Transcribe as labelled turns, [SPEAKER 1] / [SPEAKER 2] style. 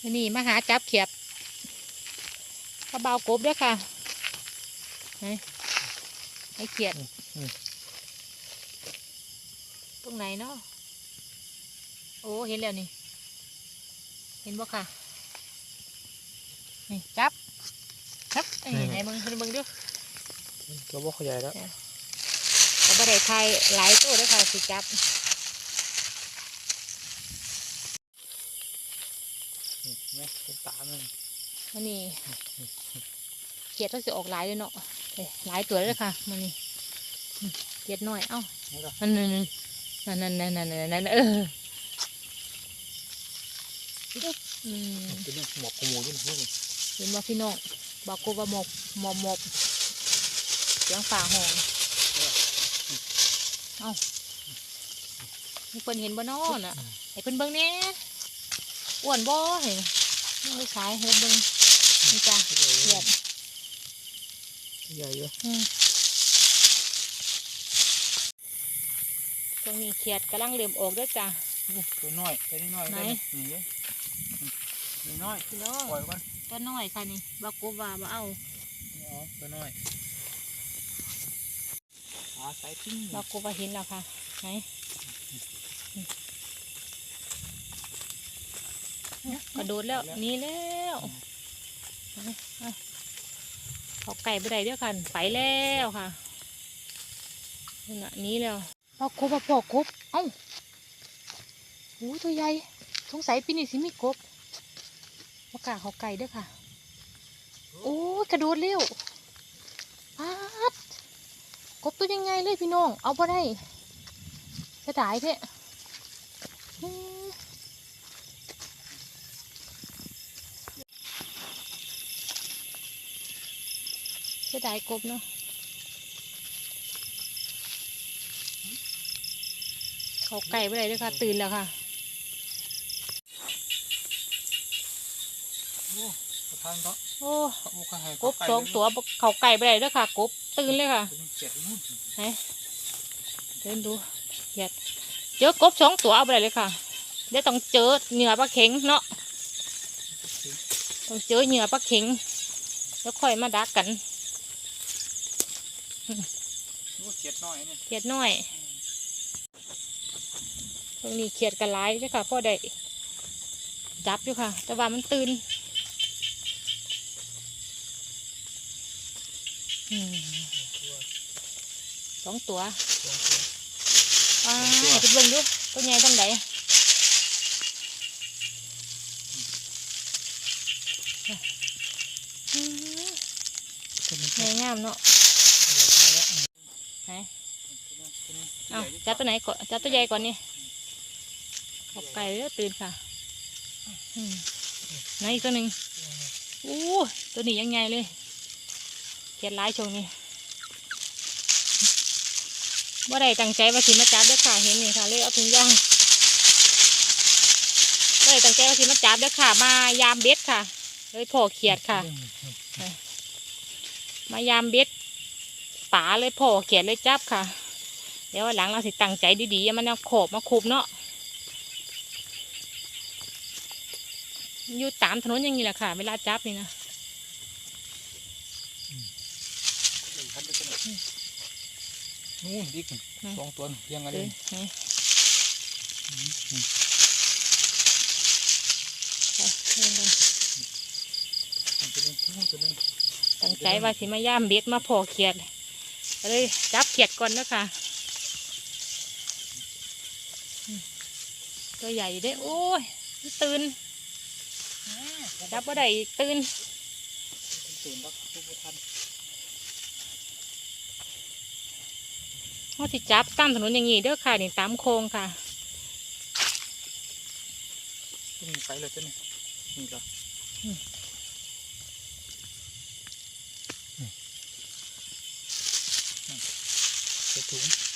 [SPEAKER 1] วันนี่มาหาจับเขียดกระเบากบเด้วยค่ะไหนไอเขียดตรงไหนเนาะโอ้เห็นแล้วนี่ เห็นบ่ค่ะ นี่จับจับไอ้ยไหนมึงมึงดู
[SPEAKER 2] ก็บอกขยายแล้ว
[SPEAKER 1] ก็บ่ได้ทายหลายตัวเด้วยค่ะสิจับ
[SPEAKER 2] นี่เห็น ไหมเป็นตามัน
[SPEAKER 1] อันนี้เขียดต้องสิออกหลายเลยเนาะเอ้ยหลายตัวเลยค่ะมันนี่อืมเขียดน้อยเอ้า
[SPEAKER 2] นี่ก็
[SPEAKER 1] นั่นนั่นนั่นนั่นนั่นนั่นนั่นเอออืม
[SPEAKER 2] เป็นเรื่องหมอกขโมยด้วยนะนี่
[SPEAKER 1] เห็นว่าพี่น้องบอกกูว่าหมกหมอบหมอบเสียงฝ่าห้องเอ้ามีคนเห็นบ่นอน่ะให้เพิ่นเบิ่งแหน่อ้วนบ่เห็น ไม่สายเฮ็ดเบิ่งนี่จ้ะเขียด
[SPEAKER 2] ใหญ่เยอะ
[SPEAKER 1] อืมตรงนี้เขียดกำลังเริ่มออกด้วยจ้ะ
[SPEAKER 2] ตัวน้อยตัวนี้น้อย
[SPEAKER 1] ไหน
[SPEAKER 2] นี่เลยนี่น้อย
[SPEAKER 1] พี่น้อง
[SPEAKER 2] ปล่อยก่อน
[SPEAKER 1] ตัวน้อยค่ะนี่บอกกูว่าบ่เอา
[SPEAKER 2] นี่อ๋อตัวน้อยหาสายปิ้ง
[SPEAKER 1] บอกกูว่าเห็นแล้วค่ะไหน กระโดดแล้วนี่แล้วเอาเอาเขาไก่ไปได้เด้วกันไปแล้วค่ะนี่นะนี้แล้วพอกบพอกบเอ้าโอ้ตัวใหญ่สงสัยปีนี้สิมีกบมากาเขาไก่เด้อค่ะ โอ้ยกระโดดเร็วปัดกบตัวยังไงเลยพี่น้อง เอาบ่ได้เสียดายเท่อืม เสียดายกบเนาะเขาไก่ไปเลยด้วยค่ะ ตื่นแล้วค่ะ
[SPEAKER 2] โอ้ประธานก็
[SPEAKER 1] โอ้
[SPEAKER 2] เขาบอกให้
[SPEAKER 1] กบสองตัวบ่เขาไก่ไปเลยด้วยค่ะ กบตื่นเลยค่ะ
[SPEAKER 2] เป็นเจ็ดนู่น
[SPEAKER 1] เดินดูเหยียดเจอกบสองตัวเอาไปเลยค่ะเดี๋ยวต้องเจอเหยื่อปลาเข็งเนาะต้องเจอเหยื่อปลาเข็งแล้วค่อยมาดักกัน
[SPEAKER 2] โอ้เจ็ดน้อยเนี่ย
[SPEAKER 1] เขียดน้อยตรงนี้เขียดกันหลายด้วยค่ะพ่อได้จับอยู่ค่ะ แต่ว่ามันตื่นอืมสองตัวอ่าให้ไปเบิ่งดูตัวใหญ่ตั้งไหนอืม
[SPEAKER 2] ตัวนี้
[SPEAKER 1] ใหญ่งามเนาะ ไหนเอาจับตัวไหนก่อนจับตัวใหญ่ก่อนนี่ออกไก่แล้วตื่นค่ะอืมไหนอีกตัวหนึ่งอู้ตัวนี้ยังไงเลยเขียดร้ายช่วงนี้ว่าได้ตั้งใจว่าสิมาจับเด้อค่ะเห็นนี่ค่ะเลยเอาถุงย่างว่าได้ตั้งใจว่าสิมาจับเด้อค่ะ มายามเบ็ดค่ะ เลยโผล่เขียดค่ะ มายามเบ็ด ป่าเลยโผล่เขียดเลยจับค่ะ เดี๋ยววันหลังเราสิตั้งใจดีๆอย่ามันเอาโขบมาคุบเนาะอยู่ตามถนนอย่างนี้แหละค่ะ เวลาจับนี่นะ
[SPEAKER 2] นู่นดิกสองตัวเรียังไง
[SPEAKER 1] เดิ
[SPEAKER 2] เลย
[SPEAKER 1] นไหนไปเดินกัน
[SPEAKER 2] ตัวนึงตัวนึง
[SPEAKER 1] ตั้งใจว่าสิมาย่ามเบ็ดมาโผล่เขียดก็ เลยจับเขียดก่อนเนาะคะอืมตัวใหญ่อยู่เด้โอ้ยมันตื่นจับว่าได้อีกตื่น
[SPEAKER 2] ตื่นแล้วผู้ทัน
[SPEAKER 1] เขาสิจับตามถนนอย่างนี้เด้อค่ะนี่ตามโค้งค่ะ
[SPEAKER 2] ตัวนี้ไปเลยตัวนี้นี่ก็ ใส่ถุง